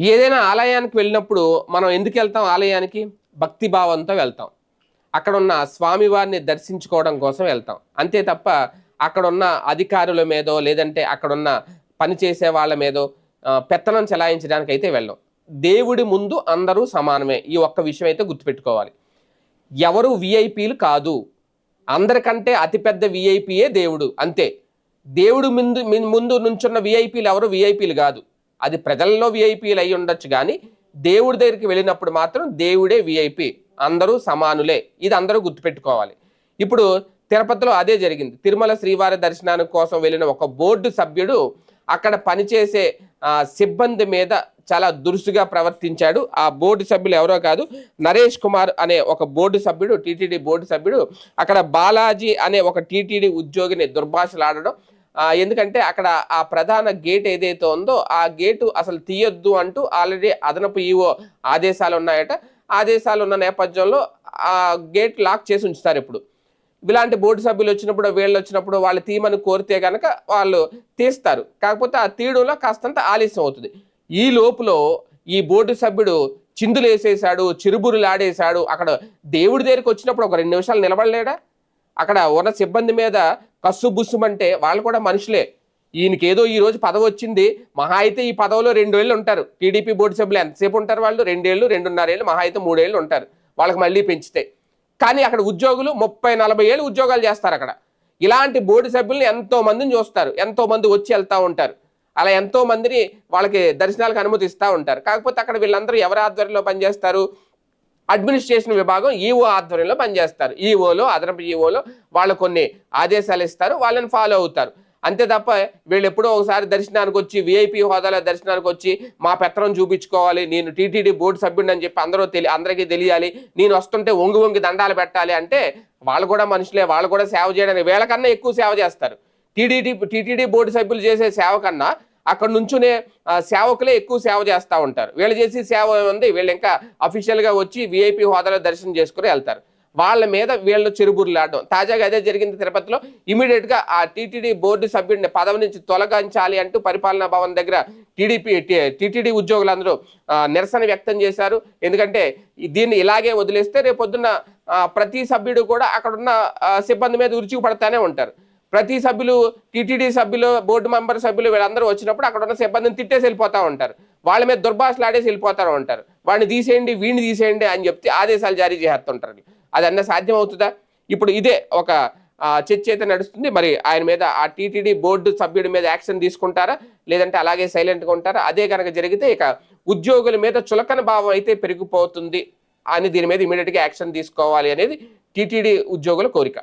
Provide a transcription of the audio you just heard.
ఏదైనా ఆలయానికి వెళ్ళినప్పుడు మనం ఎందుకు వెళ్తాం? ఆలయానికి భక్తి భావంతో వెళ్తాం. అక్కడ ఉన్న స్వామివారిని దర్శించుకోవడం కోసం వెళ్తాం. అంతే తప్ప అక్కడ ఉన్న అధికారుల మీదో లేదంటే అక్కడున్న పనిచేసే పని చేసే వాళ్ళ మీదో పెత్తనం చెలాయించడానికి అయితే వెళ్ళం. దేవుడి ముందు అందరూ సమానమే. ఈ ఒక్క విషయం అయితే గుర్తుపెట్టుకోవాలి. ఎవరు విఐపీలు కాదు. అందరికంటే అతిపెద్ద విఐపీయే దేవుడు. అంతే. దేవుడు ముందు మీ- ముందు నుంచున్న విఐపీలు ఎవరు? విఐపీలు కాదు. అది ప్రజల్లో విఐపీలు అయి ఉండొచ్చు కానీ దేవుడి దగ్గరికి వెళ్ళినప్పుడు మాత్రం దేవుడే విఐపి అందరూ సమానులే. ఇది అందరూ గుర్తుపెట్టుకోవాలి. ఇప్పుడు తిరుపతిలో అదే జరిగింది. తిరుమల శ్రీవారి దర్శనానికి కోసం వెళ్ళిన ఒక బోర్డు సభ్యుడు అక్కడ పనిచేసే సిబ్బంది మీద చాలా దురుసుగా ప్రవర్తించాడు. ఆ బోర్డు సభ్యులు ఎవరో కాదు నరేష్ కుమార్ అనే ఒక బోర్డు సభ్యుడు టీటీడీ బోర్డు సభ్యుడు అక్కడ బాలాజీ అనే ఒక టీటీడీ ఉద్యోగిని దుర్భాషలాడడం ఎందుకంటే అక్కడ ఆ ప్రధాన గేట్ ఏదైతే ఉందో ఆ గేటు అసలు తీయొద్దు అంటూ ఆల్రెడీ అదనపు ఈవో ఆదేశాలు ఉన్నాయట. ఆదేశాలు ఉన్న నేపథ్యంలో ఆ గేట్ లాక్ చేసి ఉంచుతారు ఇప్పుడు. ఇలాంటి బోర్డు సభ్యులు వచ్చినప్పుడు వీళ్ళు వచ్చినప్పుడు వాళ్ళు తీయమని కోరితే కనుక వాళ్ళు తీస్తారు. కాకపోతే ఆ తీయడంలో కాస్తంత ఆలస్యం అవుతుంది. ఈ లోపులో ఈ బోర్డు సభ్యుడు చిందులు వేసేసాడు చిరుబురులు ఆడేశాడు అక్కడ దేవుడి దగ్గరికి వచ్చినప్పుడు ఒక రెండు నిమిషాలు నిలబడలేడా? అక్కడ ఉన్న సిబ్బంది మీద కస్సు బుస్సుమంటే వాళ్ళు కూడా మనుషులే. ఈయనకి ఏదో ఈ రోజు పదవి వచ్చింది. మహా అయితే ఈ పదవిలో రెండు ఏళ్ళు ఉంటారు. టీడీపీ బోర్డు సభ్యులు ఎంతసేపు ఉంటారు వాళ్ళు? రెండేళ్ళు రెండున్నర ఏళ్ళు మహా అయితే మూడేళ్ళు ఉంటారు. వాళ్ళకి మళ్ళీ పెంచితే. కానీ అక్కడ ఉద్యోగులు ముప్పై నలభై ఏళ్ళు ఉద్యోగాలు చేస్తారు అక్కడ. ఇలాంటి బోర్డు సభ్యులను ఎంతో మందిని చూస్తారు. ఎంతో మంది వచ్చి వెళ్తూ ఉంటారు. అలా ఎంతో మందిని వాళ్ళకి దర్శనాలకు అనుమతిస్తూ ఉంటారు. కాకపోతే అక్కడ వీళ్ళందరూ ఎవరి ఆధ్వర్యంలో పనిచేస్తారు? అడ్మినిస్ట్రేషన్ విభాగం ఈఓ ఆధ్వర్యంలో పనిచేస్తారు. ఈఓలో అదనపు ఈఓలో వాళ్ళు కొన్ని ఆదేశాలు ఇస్తారు వాళ్ళని ఫాలో అవుతారు. అంతే తప్ప వీళ్ళు ఎప్పుడో ఒకసారి దర్శనానికి వచ్చి విఐపి హోదాలో దర్శనానికి వచ్చి మా పత్రం చూపించుకోవాలి నేను టీటీడీ బోర్డు సభ్యుడిని అని చెప్పి అందరూ తెలి అందరికీ తెలియాలి నేను వస్తుంటే వంగి వంగి దండాలు పెట్టాలి అంటే వాళ్ళు కూడా మనుషులే వాళ్ళు కూడా సేవ చేయడానికి వీళ్ళకన్నా ఎక్కువ సేవ చేస్తారు. టీడీడీ టీటీడీ బోర్డు సభ్యులు చేసే సేవ కన్నా అక్కడ నుంచునే సేవకులే ఎక్కువ సేవ చేస్తూ ఉంటారు. వీళ్ళు చేసి సేవ ఉంది వీళ్ళు ఇంకా అఫీషియల్గా వచ్చి విఐపి హోదాలో దర్శనం చేసుకుని వెళ్తారు. వాళ్ళ మీద వీళ్ళు చెరుబుర్లు ఆడడం తాజాగా అదే జరిగింది తిరుపతిలో. ఇమీడియట్గా ఆ టీటీడీ బోర్డు సభ్యుడిని పదవి నుంచి తొలగించాలి అంటూ పరిపాలనా భవన్ దగ్గర టీడీపీ టీటీడీ ఉద్యోగులందరూ నిరసన వ్యక్తం చేశారు. ఎందుకంటే దీన్ని ఇలాగే వదిలేస్తే రేపొద్దున ప్రతి సభ్యుడు కూడా అక్కడున్న సిబ్బంది మీద ఉరుచుకు పడతానే ఉంటారు. ప్రతి సభ్యులు టీటీడీ సభ్యులు బోర్డు మెంబర్ సభ్యులు వీళ్ళందరూ వచ్చినప్పుడు అక్కడ ఉన్న సిబ్బందిని తిట్టేసి వెళ్ళిపోతా ఉంటారు. వాళ్ళ మీద దుర్భాషలు ఆడేసి వెళ్ళిపోతారు ఉంటారు. వాడిని తీసేయండి వీడిని తీసేయండి అని చెప్తే ఆదేశాలు జారీ చేస్తుంటారు. అది అన్న సాధ్యం అవుతుందా ఇప్పుడు ఇదే ఒక చర్చ అయితే నడుస్తుంది. మరి ఆయన మీద ఆ టీటీడీ బోర్డు సభ్యుడి మీద యాక్షన్ తీసుకుంటారా? లేదంటే అలాగే సైలెంట్గా ఉంటారా? అదే కనుక జరిగితే ఇక ఉద్యోగుల మీద చులకన భావం అయితే పెరిగిపోతుంది అని దీని మీద ఇమీడియట్గా యాక్షన్ తీసుకోవాలి అనేది టీటీడీ ఉద్యోగుల కోరిక.